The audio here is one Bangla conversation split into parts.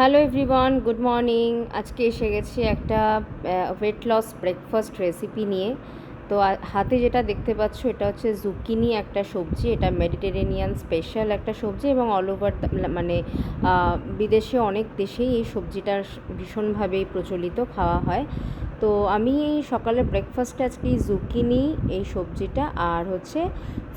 Hello everyone, good morning. আজকে এসে গেছি একটা ওয়েট লস ব্রেকফাস্ট রেসিপি নিয়ে। তো হাতে যেটা দেখতে পাচ্ছ এটা হচ্ছে জুকিনি একটা সবজি, এটা মেডিটেরেনিয়ান স্পেশাল একটা সবজি এবং অল ওভার মানে বিদেশে অনেক দেশেই এই সবজিটা ভীষণভাবেই প্রচলিত, খাওয়া হয়। তো আমি এই সকালে ব্রেকফাস্টে আজকে জুকিনি এই সবজিটা আর হচ্ছে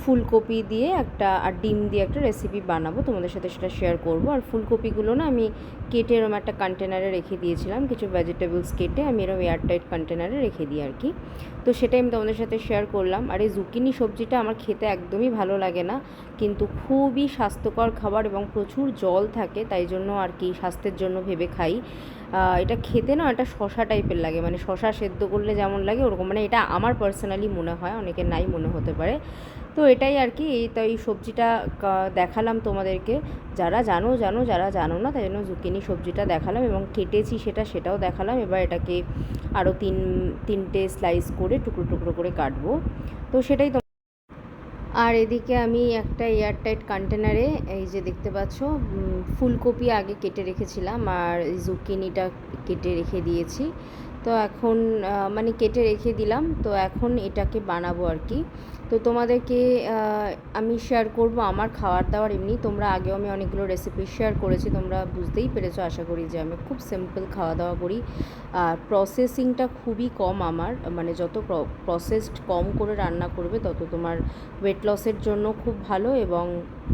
ফুলকপি দিয়ে একটা, আর ডিম দিয়ে একটা রেসিপি বানাবো। তোমাদের সাথে সেটা শেয়ার করব। আর ফুলকপিগুলো না আমি কেটে এরম একটা কন্টেনারে রেখে দিয়েছিলাম। কিছু ভেজিটেবলস কেটে আমি এরম এয়ারটাইট কন্টেনারে রেখে দিই আর কি। তো সেটাই আমি তোমাদের সাথে শেয়ার করলাম। আর এই জুকিনি সবজিটা আমার খেতে একদমই ভালো লাগে না। কিন্তু খুবই স্বাস্থ্যকর খাবার এবং প্রচুর জল থাকে, তাই জন্য আর কি স্বাস্থ্যের জন্য ভেবে খাই। এটা খেতে না এটা শশা টাইপের লাগে। মানে শশা সেদ্ধ করলে যেমন লাগে ওরকম। মানে এটা আমার পার্সোনালি মনে হয়, অনেকের নাই মনে হতে পারে। তো এটাই আর কি। এই তো এই সবজিটা দেখালাম তোমাদেরকে। যারা জানো জানো, যারা জানো না, তাই জন্য জুকিনি সবজিটা দেখালাম এবং কেটেছি সেটা, সেটাও দেখালাম। এবার এটাকে আরও তিন, তিনটে স্লাইস করে টুকরো টুকরো করে কাটবো। তো সেটাই আর এদিকে আমি একটা এয়ার টাইট কন্টেনারে, এই যে দেখতে পাচ্ছ ফুলকপি আগে কেটে রেখেছিলাম আর জুকিনিটা কেটে রেখে দিয়েছি। তো এখন মানে কেটে রেখে দিলাম। তো এখন এটাকে বানাবো আর কি। তো তোমাদেরকে আমি শেয়ার করব আমার খাওয়ার দাওয়ার এমনি। তোমরা আগেও আমি অনেকগুলো রেসিপি শেয়ার করেছি, তোমরা বুঝতেই পেরেছ, আশা করি যে আমি খুব সিম্পল খাওয়া দাওয়া করি। আর প্রসেসিংটা খুবই কম আমার মানে যত প্রসেসড কম করে রান্না করবে, তত তোমার ওয়েট লসের জন্য খুব ভালো এবং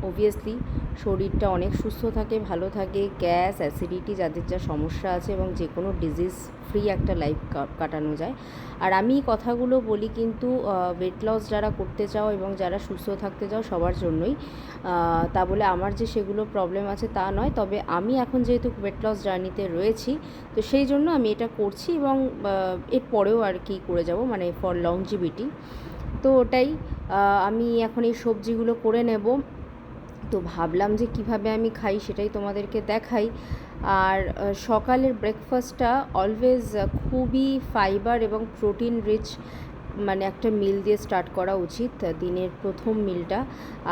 অবভিয়াসলি শরীরটা অনেক সুস্থ থাকে, ভালো থাকে। গ্যাস অ্যাসিডিটি যাদের যা সমস্যা আছে এবং যে কোনো ডিজিজ ফ্রি একটা লাইফ কাটানো যায়। আর আমি কথাগুলো বলি কিন্তু ওয়েট লস যারা করতে চাও এবং যারা সুস্থ থাকতে চাও সবার জন্যই তা বলে আমার যে সেগুলো প্রবলেম আছে তা নয়। তবে আমি এখন যেহেতু ওয়েট লস জার্নিতে রয়েছি, তো সেই জন্য আমি এটা করছি এবং এর পরেও আর কি করে যাব মানে ফর লংজিভিটি তো ওটাই আমি এখন এই সবজিগুলো করে নেব। তো ভাবলাম যে কীভাবে আমি খাই সেটাই তোমাদেরকে দেখাই। আর সকালের ব্রেকফাস্টটা অলওয়েজ খুবই ফাইবার এবং প্রোটিন রিচ মানে একটা মিল দিয়ে স্টার্ট করা উচিত, দিনের প্রথম মিলটা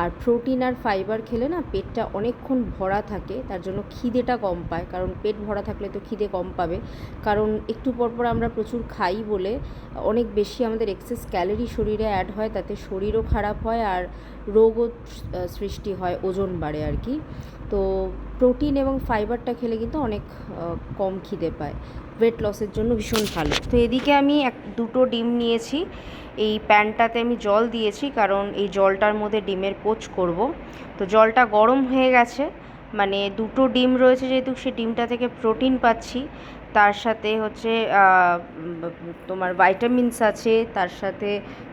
আর প্রোটিন আর ফাইবার খেলে না পেটটা অনেকক্ষণ ভরা থাকে, তার জন্য খিদেটা কম পায়। কারণ পেট ভরা থাকলে তো খিদে কম পাবে। কারণ একটু পর পর আমরা প্রচুর খাই বলে অনেক বেশি আমাদের এক্সেস ক্যালোরি শরীরে অ্যাড হয়, তাতে শরীরও খারাপ হয় আর রোগও সৃষ্টি হয়, ওজন বাড়ে আর কি। তো প্রোটিন এবং ফাইবারটা খেলে কিন্তু অনেক কম খিদে পায়। ওয়েট লসের জন্য ভীষণ ভালো। তো এদিকে আমি এক, দুটো ডিম নিয়েছি। এই প্যানটাতে আমি জল দিয়েছি কারণ এই জলটার মধ্যে ডিমের পোচ করব। তো জলটা গরম হয়ে গেছে। মানে দুটো ডিম রয়েছে যেহেতু সে ডিমটা থেকে প্রোটিন পাচ্ছি। তার সাথে হচ্ছে তোমার ভাইটামিনস আছে, তার সাথে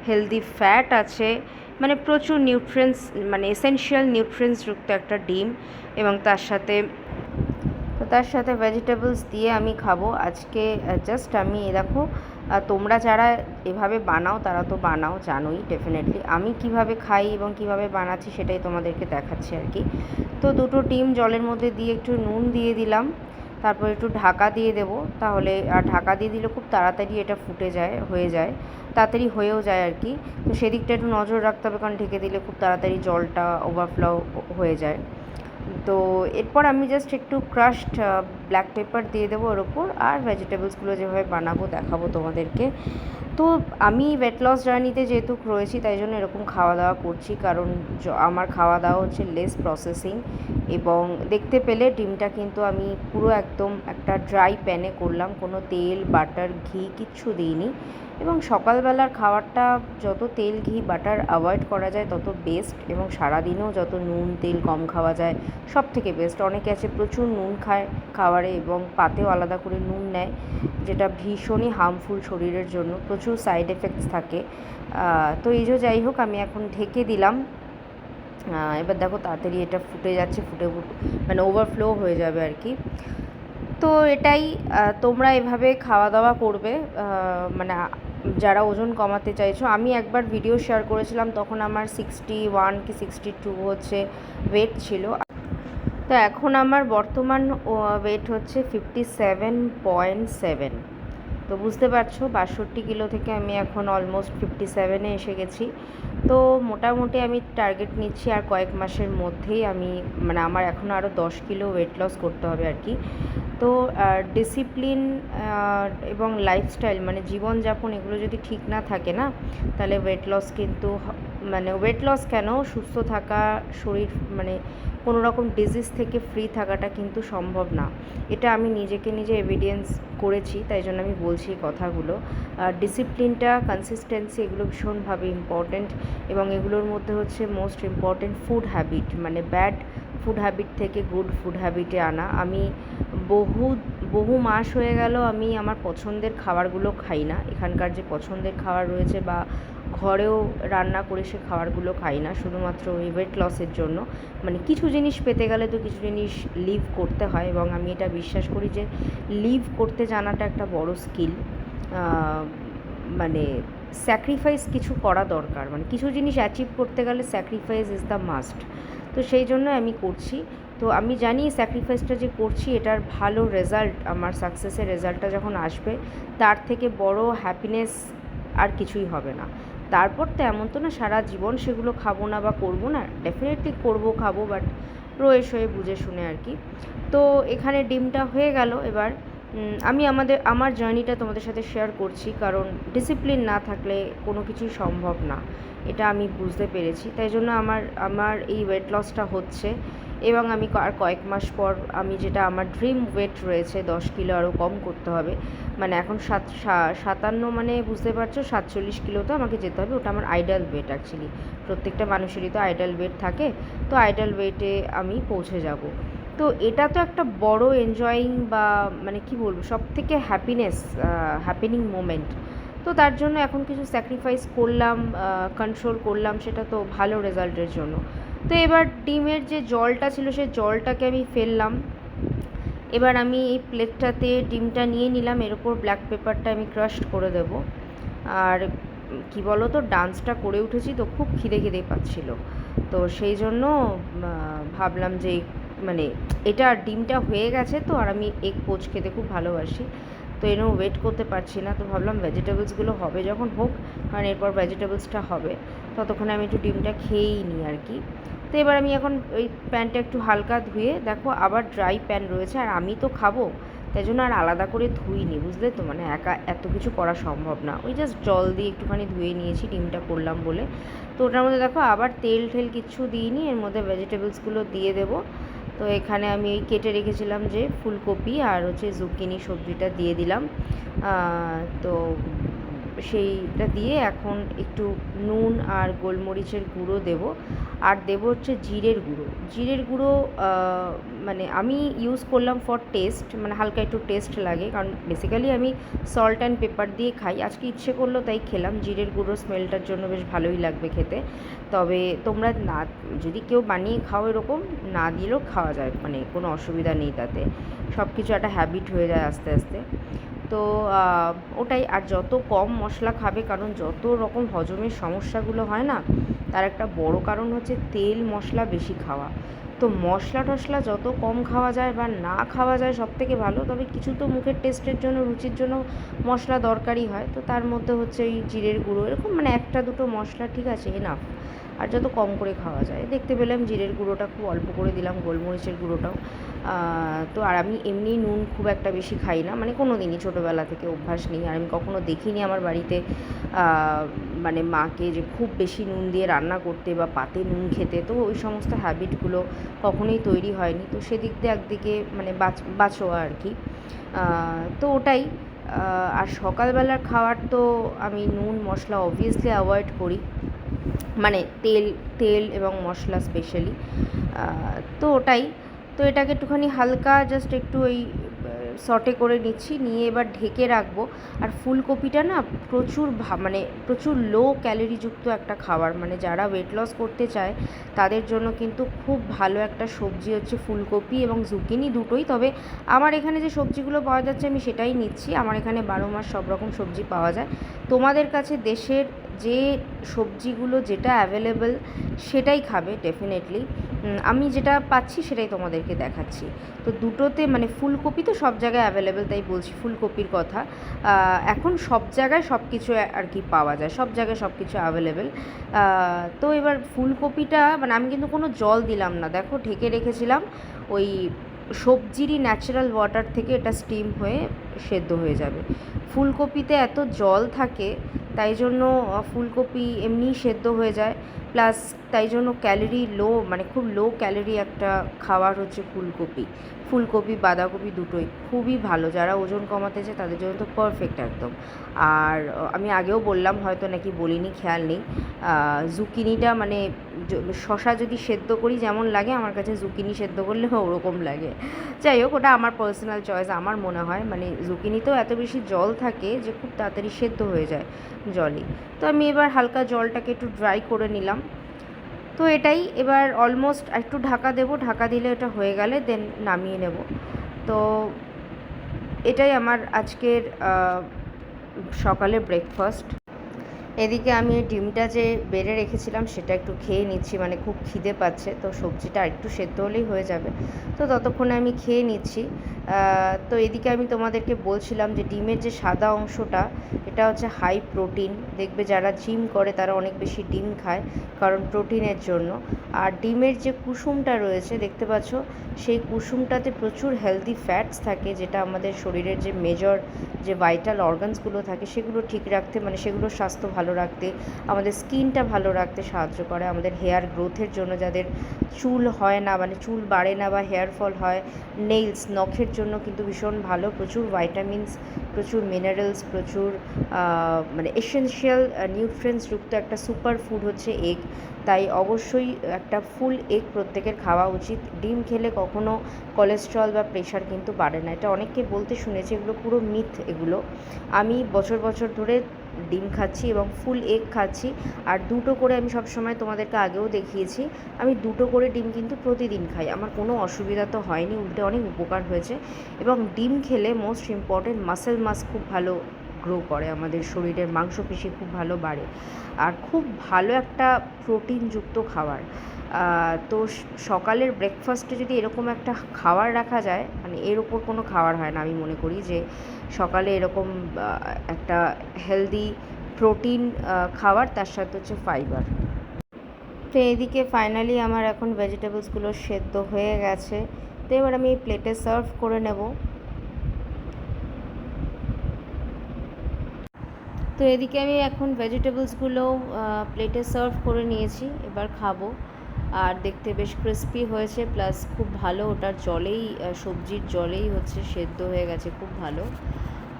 হেলদি ফ্যাট আছে। মানে প্রচুর নিউট্রিয়েন্টস মানে এসেনশিয়াল নিউট্রিয়েন্টস যুক্ত একটা ডিম এবং তার সাথে তো তার সাথে ভেজিটেবলস দিয়ে আমি খাব। আজকে জাস্ট আমি দেখো তোমরা যারা এভাবে বানাও, তারা তো বানাও, জানোই ডেফিনেটলি আমি কীভাবে খাই এবং কীভাবে বানাচ্ছি সেটাই তোমাদেরকে দেখাচ্ছি আর কি। তো দুটো ডিম জলের মধ্যে দিয়ে একটু নুন দিয়ে দিলাম। তারপর একটু ঢাকা দিয়ে দেবো। তাহলে ঢাকা দিয়ে দিলে খুব তাড়াতাড়ি এটা ফুটে যায়, হয়ে যায়, তাড়াতাড়ি হয়েও যায় আর কি। তো সেদিকটা একটু নজর রাখতে হবে, কারণ ঢেকে দিলে খুব তাড়াতাড়ি জলটা ওভারফ্লো হয়ে যায়। তো এরপর আমি জাস্ট একটু ক্রাশড ব্ল্যাক পেপার দিয়ে দেবো ওর ওপর আর ভেজিটেবলসগুলো যেভাবে বানাবো দেখাবো তোমাদেরকে। তো আমি ওয়েট লস জার্নিতে যেহেতু রয়েছি, তাই জন্য এরকম খাওয়া দাওয়া করছি কারণ আমার খাওয়া দাওয়া হচ্ছে লেস প্রসেসিং এবং দেখতে পেলে ডিমটা কিন্তু আমি পুরো একদম একটা ড্রাই প্যানে করলাম। কোনো তেল বাটার ঘি কিচ্ছু দিইনি এবং সকালবেলার খাবারটা যত তেল, ঘি বাটার অ্যাভয়েড করা যায় তত বেস্ট এবং সারাদিনেও যত নুন, তেল কম খাওয়া যায় সব থেকে বেস্ট অনেকে আছে প্রচুর নুন খায় খাবারে এবং পাতেও আলাদা করে নুন নেয়, যেটা ভীষণই হার্মফুল শরীরের জন্য, প্রচুর সাইড এফেক্টস থাকে। তো এই যে যাই হোক, আমি এখন ঢেকে দিলাম। এবার দেখো তাড়াতাড়ি এটা ফুটে যাচ্ছে, ফুটে মানে ওভারফ্লো হয়ে যাবে আর কি। তো এটাই তোমরা এভাবে খাওয়া দাওয়া করবে মানে যারা ওজন কমাতে চাইছো। আমি একবার ভিডিও শেয়ার করেছিলাম, তখন আমার সিক্সটি ওয়ান কি সিক্সটি টু হচ্ছে ওয়েট ছিল। তো এখন আমার বর্তমান ওয়েট হচ্ছে ফিফটি সেভেন পয়েন্ট সেভেন তো বুঝতে পারছ, বাষট্টি কিলো থেকে আমি এখন অলমোস্ট ফিফটি সেভেনে এসে গেছি। তো মোটামুটি আমি টার্গেট নিচ্ছি আর কয়েক মাসের মধ্যেই আমি মানে আমার এখন আরও দশ কিলো ওয়েট লস করতে হবে আর কি। তো ডিসিপ্লিন এবং লাইফস্টাইল মানে জীবনযাপন এগুলো যদি ঠিক না থাকে না, তাহলে ওয়েট লস কিন্তু মানে ওয়েট লস কেন? সুস্থ থাকা, শরীর মানে কোনো রকম ডিজিজ থেকে ফ্রি থাকাটা কিন্তু সম্ভব না। এটা আমি নিজেকে নিজে এভিডেন্স করেছি, তাই জন্য আমি বলছি এই কথাগুলো। ডিসিপ্লিনটা কনসিস্টেন্সি এগুলো ভীষণভাবে ইম্পর্ট্যান্ট এবং এগুলোর মধ্যে হচ্ছে মোস্ট ইম্পর্ট্যান্ট ফুড হ্যাবিট মানে ব্যাড ফুড হ্যাবিট থেকে গুড ফুড হ্যাবিটে আনা। আমি বহু বহু মাস হয়ে গেল আমি আমার পছন্দের খাবারগুলো খাই না। এখানকার যে পছন্দের খাবার রয়েছে বা ঘরেও রান্না করে সে খাবারগুলো খাই না, শুধুমাত্র ওই ওয়েট লসের জন্য। মানে কিছু জিনিস পেতে গেলে তো কিছু জিনিস লিভ করতে হয় এবং আমি এটা বিশ্বাস করি যে লিভ করতে জানাটা একটা বড় স্কিল মানে স্যাক্রিফাইস কিছু করা দরকার। মানে কিছু জিনিস অ্যাচিভ করতে গেলে স্যাক্রিফাইস ইজ দ্য মাস্ট তো সেই জন্য আমি করছি। তো আমি জানি স্যাক্রিফাইসটা যে করছি, এটার ভালো রেজাল্ট আমার সাকসেসের রেজাল্টটা যখন আসবে, তার থেকে বড় হ্যাপিনেস আর কিছুই হবে না। তারপর তো এমন তো না, সারা জীবন সেগুলো খাব না বা করব না ডেফিনেটলি করব, খাব বাট রয়ে শয়ে বুঝে শুনে আর কি। তো এখানে ডিমটা হয়ে গেল এবার। আমি আমাদের, আমার জার্নিটা তোমাদের সাথে শেয়ার করছি, কারণ ডিসিপ্লিন না থাকলে কোনো কিছুই সম্ভব না। এটা আমি বুঝতে পেরেছি, তাই জন্য আমার আমার এই ওয়েট লসটা হচ্ছে। এবং আমি আর কয়েক মাস পর আমি যেটা আমার ড্রিম ওয়েট রয়েছে, দশ কিলো আরও কম করতে হবে। মানে এখন সাত সাতান্ন মানে বুঝতে পারছ, সাতচল্লিশ কিলো তো আমাকে যেতে হবে। ওটা আমার আইডাল ওয়েট অ্যাকচুয়ালি প্রত্যেকটা মানুষেরই তো আইডাল ওয়েট থাকে। তো আইডাল ওয়েটে আমি পৌঁছে যাব। তো এটা তো একটা বড় এনজয়িং বা মানে কি বলব সব থেকে হ্যাপিনেস হ্যাপেনিং মোমেন্ট তো তার জন্য এখন কিছু স্যাক্রিফাইস করলাম কন্ট্রোল করলাম, সেটা তো ভালো রেজাল্টের জন্য। তো এবার ডিমের যে জলটা ছিল সেই জলটাকে আমি ফেললাম। এবার আমি এই প্লেটটাতে ডিমটা নিয়ে নিলাম, এর উপর ব্ল্যাক পেপারটা আমি ক্রাশড করে দেব। আর কি বলো তো ডান্সটা করে উঠেছি তো খুব খিদে খিদে পাচ্ছিল। তো সেই জন্য ভাবলাম যে মানে এটা ডিমটা হয়ে গেছে তো, আর আমি এগ পোচ খেতে খুব ভালোবাসি। তো এরকম ওয়েট করতে পারছি না, তো ভাবলাম ভেজিটেবলসগুলো হবে যখন হোক, কারণ এরপর ভেজিটেবলসটা হবে। ততক্ষণে আমি একটু ডিমটা খেয়েই নিই আর কি। তো এবার আমি এখন ওই প্যানটা একটু হালকা ধুয়ে, দেখো আবার ড্রাই প্যান রয়েছে আর আমি তো খাব, তাই জন্য আর আলাদা করে ধুইনি, বুঝলে তো? মানে একা এত কিছু করা সম্ভব না। ওই জাস্ট জল দিয়ে একটুখানি ধুয়ে নিয়েছি, ডিমটা করলাম বলে। তো ওটার মধ্যে দেখো আবার তেল ঠেল কিচ্ছু দিইনি, এর মধ্যে ভেজিটেবলসগুলো দিয়ে দেবো। তো এখানে আমি ওই কেটে রেখেছিলাম যে ফুলকপি আর হচ্ছে জুকিনি সবজিটা দিয়ে দিলাম। তো সেইটা দিয়ে এখন একটু নুন আর গোলমরিচের গুঁড়ো দেব। আর দেবো হচ্ছে জিরের গুঁড়ো। জিরের গুঁড়ো মানে আমি ইউজ করলাম ফর টেস্ট মানে হালকা একটু টেস্ট লাগে। কারণ বেসিক্যালি আমি সল্ট অ্যান্ড পেপার দিয়ে খাই। আজকে ইচ্ছে করল তাই খেলাম। জিরের গুঁড়ো স্মেলটার জন্য বেশ ভালোই লাগবে খেতে। তবে তোমরা না, যদি কেউ বানিয়ে খাও এরকম, না দিলেও খাওয়া যায়। মানে কোনো অসুবিধা নেই তাতে। সব কিছু একটা হ্যাবিট হয়ে যায় আস্তে আস্তে। তো ওটাই। আর যত কম মশলা খাবে, কারণ যত রকম হজমের সমস্যাগুলো হয় না, তার একটা বড় কারণ হচ্ছে তেল মশলা বেশি খাওয়া। তো মশলা টশলা যত কম খাওয়া যায় বা না খাওয়া যায় সব থেকে ভালো, তবে কিছু তো মুখের টেস্টের জন্য, রুচির জন্য মশলা দরকারই হয়। তো তার মধ্যে হচ্ছে এই জিরের গুঁড়ো, এরকম মানে একটা দুটো মশলা ঠিক আছে এনাফ আর যত কম করে খাওয়া যায়। দেখতে পেলাম জিরের গুঁড়োটা খুব অল্প করে দিলাম, গোলমরিচের গুঁড়োটাও তো আর আমি এমনি নুন খুব একটা বেশি খাই না। মানে কোনো দিনই ছোটোবেলা থেকে অভ্যাস নেই। আর আমি কখনো দেখিনি আমার বাড়িতে মানে মাকে যে খুব বেশি নুন দিয়ে রান্না করতে বা পাতে নুন খেতে। তো ওই সমস্ত হ্যাবিটগুলো কখনোই তৈরি হয়নি। তো সেদিক দিয়ে একদিকে মানে বাঁচ বাঁচোয়া আর কি। তো ওটাই। আর সকালবেলার খাওয়ার তো আমি নুন, মশলা অবভিয়াসলি অ্যাভয়েড করি। মানে তেল তেল এবং মশলা স্পেশালি তো ওটাই। তো এটাকে একটুখানি হালকা জাস্ট একটু ওই সটে করে নিচ্ছি, নিয়ে এবার ঢেকে রাখব। আর ফুলকপিটা না প্রচুর মানে প্রচুর লো ক্যালোরিযুক্ত একটা খাবার। মানে যারা ওয়েট লস করতে চায়, তাদের জন্য কিন্তু খুব ভালো একটা সবজি হচ্ছে ফুলকপি এবং জুকিনি দুটোই। তবে আমার এখানে যে সবজিগুলো পাওয়া যাচ্ছে, আমি সেটাই নিচ্ছি। আমার এখানে বারো মাস সব রকম সবজি পাওয়া যায়। তোমাদের কাছে দেশের যে সবজিগুলো যেটা অ্যাভেলেবেল সেটাই খাবে ডেফিনেটলি আমি যেটা পাচ্ছি সেটাই তোমাদেরকে দেখাচ্ছি। তো দুটোতে মানে ফুলকপি তো সব জায়গায় অ্যাভেলেবেল তাই বলছি ফুলকপির কথা। এখন সব জায়গায় সব কিছু আর কি পাওয়া যায়, সব জায়গায় সব কিছু অ্যাভেলেবেল তো এবার ফুলকপিটা মানে আমি কিন্তু কোনো জল দিলাম না। দেখো ঢেকে রেখেছিলাম, ওই সবজিরই ন্যাচারাল ওয়াটার থেকে এটা স্টিম হয়ে সেদ্ধ হয়ে যাবে। ফুলকপিতে এত জল থাকে, তাই জন্য ফুলকপি এমনিই সেদ্ধ হয়ে যায়। প্লাস তাই জন্য ক্যালোরি লো মানে খুব লো ক্যালোরি একটা খাবার হচ্ছে ফুলকপি। ফুলকপি, বাঁধাকপি দুটোই খুবই ভালো। যারা ওজন কমাতে চায় তাদের জন্য তো পারফেক্ট একদম। আর আমি আগেও বললাম, হয়তো নাকি বলিনি, খেয়াল নেই। জুকিনিটা মানে শশা যদি সেদ্ধ করি যেমন লাগে, আমার কাছে জুকিনি সেদ্ধ করলে ওরকম লাগে। যাই হোক, ওটা আমার পার্সোনাল চয়েস আমার মনে হয়। মানে জুকিনিতেও এত বেশি জল থাকে যে খুব তাড়াতাড়ি সেদ্ধ হয়ে যায় জলই। তো আমি এবার হালকা জলটাকে একটু ড্রাই করে নিলাম। তো এটাই এবার অলমোস্ট একটু ঢাকা দেব, ঢাকা দিলে এটা হয়ে গেলে দেন নামিয়ে নেব। তো এটাই আমার আজকের সকালে ব্রেকফাস্ট এদিকে আমি ডিমটা যে বেড়ে রেখেছিলাম, সেটা একটু খেয়ে নিচ্ছি মানে খুব খিদে পাচ্ছে, তো সবজিটা একটু সেদ্ধ হলেই হয়ে যাবে। তো ততক্ষণে আমি খেয়ে নিচ্ছি। তো এদিকে আমি তোমাদেরকে বলছিলাম যে ডিমের যে সাদা অংশটা, এটা হচ্ছে হাই প্রোটিন দেখবে যারা জিম করে, তারা অনেক বেশি ডিম খায়, কারণ প্রোটিনের জন্য। আর ডিমের যে কুসুমটা রয়েছে, দেখতে পাচ্ছ, সেই কুসুমটাতে প্রচুর হেলদি ফ্যাটস থাকে, যেটা আমাদের শরীরের যে মেজর যে ভাইটাল অর্গানসগুলো থাকে, সেগুলো ঠিক রাখতে মানে সেগুলোর স্বাস্থ্য ভালো রাখতে, আমাদের স্কিনটা ভালো রাখতে সাহায্য করে, আমাদের হেয়ার গ্রোথের জন্য যাদের চুল হয় না মানে চুল বাড়ে না বা হেয়ার ফল হয় নেইলস নখের জন্য কিন্তু ভীষণ ভালো, প্রচুর ভাইটামিনস প্রচুর মিনারেলস প্রচুর মানে এসেনশিয়াল নিউট্রিয়েন্টস যুক্ত একটা সুপার ফুড হচ্ছে এগ তাই অবশ্যই একটা ফুল এগ প্রত্যেকের খাওয়া উচিত। ডিম খেলে কখনো কোলেস্ট্রল বা প্রেশার কিন্তু বাড়ে না। এটা অনেককে বলতে শুনেছি, এগুলো পুরো মিথ এগুলো। আমি বছর বছর ধরে ডিম খাচ্ছি এবং ফুল এগ খাচ্ছি। আর দুটো করে আমি সব সময় তোমাদেরকে আগেও দেখিয়েছি। আমি দুটো করে ডিম কিন্তু প্রতিদিন খাই। আমার কোনো অসুবিধা তো হয়নি, উল্টে অনেক উপকার হয়েছে। এবং ডিম খেলে মোস্ট ইম্পর্টেন্ট মাসেল মাস খুব ভালো গ্রো করে। আমাদের শরীরের মাংসপেশি খুব ভালো বাড়ে। আর খুব ভালো একটা প্রোটিনযুক্ত খাবার। তো সকালের ব্রেকফাস্টে যদি এরকম একটা খাবার রাখা যায় মানে এর ওপর কোনো খাবার হয় না, আমি মনে করি যে সকালে এরকম একটা হেলদি প্রোটিন খাবার তার সাথে হচ্ছে ফাইবার তো এদিকে ফাইনালি আমার এখন ভেজিটেবলসগুলো সেদ্ধ হয়ে গেছে। তো এবার আমি প্লেটে সার্ভ করে নেব। তো এদিকে আমি এখন ভেজিটেবলসগুলো প্লেটে সার্ভ করে নিয়েছি, এবার খাব। আর দেখতে বেশ ক্রিস্পি হয়েছে প্লাস খুব ভালো ওটার জলেই সবজির জলেই হচ্ছে সেদ্ধ হয়ে গেছে, খুব ভালো।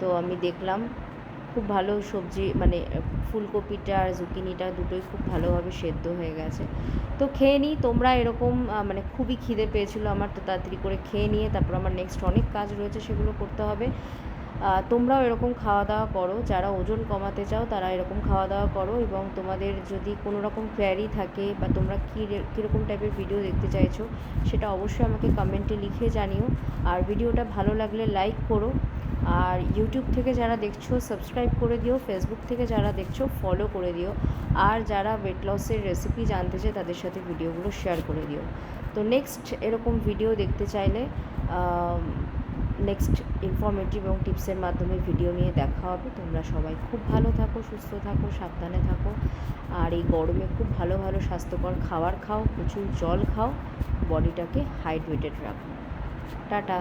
তো আমি দেখলাম, খুব ভালো সবজি মানে ফুলকপিটা আর জুকিনিটা দুটোই খুব ভালোভাবে সেদ্ধ হয়ে গেছে। তো খেয়ে নিই, তোমরা এরকম মানে খুবই খিদে পেয়েছিলো আমার, তো তাড়াতাড়ি করে খেয়ে নিয়ে তারপর আমার নেক্সট অনেক কাজ রয়েছে সেগুলো করতে হবে। তোমরাও এরকম খাওয়া দাওয়া করো, যারা ওজন কমাতে চাও তারা এরকম খাওয়া দাওয়া করো এবং তোমাদের যদি কোনো রকম কোয়ারি থাকে বা তোমরা কী কীরকম টাইপের ভিডিও দেখতে চাইছো, সেটা অবশ্যই আমাকে কমেন্টে লিখে জানিও। আর ভিডিওটা ভালো লাগলে লাইক করো। আর ইউটিউব থেকে যারা দেখছ সাবস্ক্রাইব করে দিও। ফেসবুক থেকে যারা দেখছ ফলো করে দিও। আর যারা ওয়েট লসের রেসিপি জানতে চায়, তাদের সাথে ভিডিওগুলো শেয়ার করে দিও। তো নেক্সট এরকম ভিডিও দেখতে চাইলে নেক্সট ইনফরমেটিভ এবং টিপসের মাধ্যমে ভিডিও নিয়ে দেখা হবে। তোমরা সবাই খুব ভালো থাকো, সুস্থ থাকো, সাবধানে থাকো। আর এই গরমে খুব ভালো ভালো, স্বাস্থ্যকর খাবার খাও, প্রচুর জল খাও বডিটাকে হাইড্রেটেড রাখো। টাটা!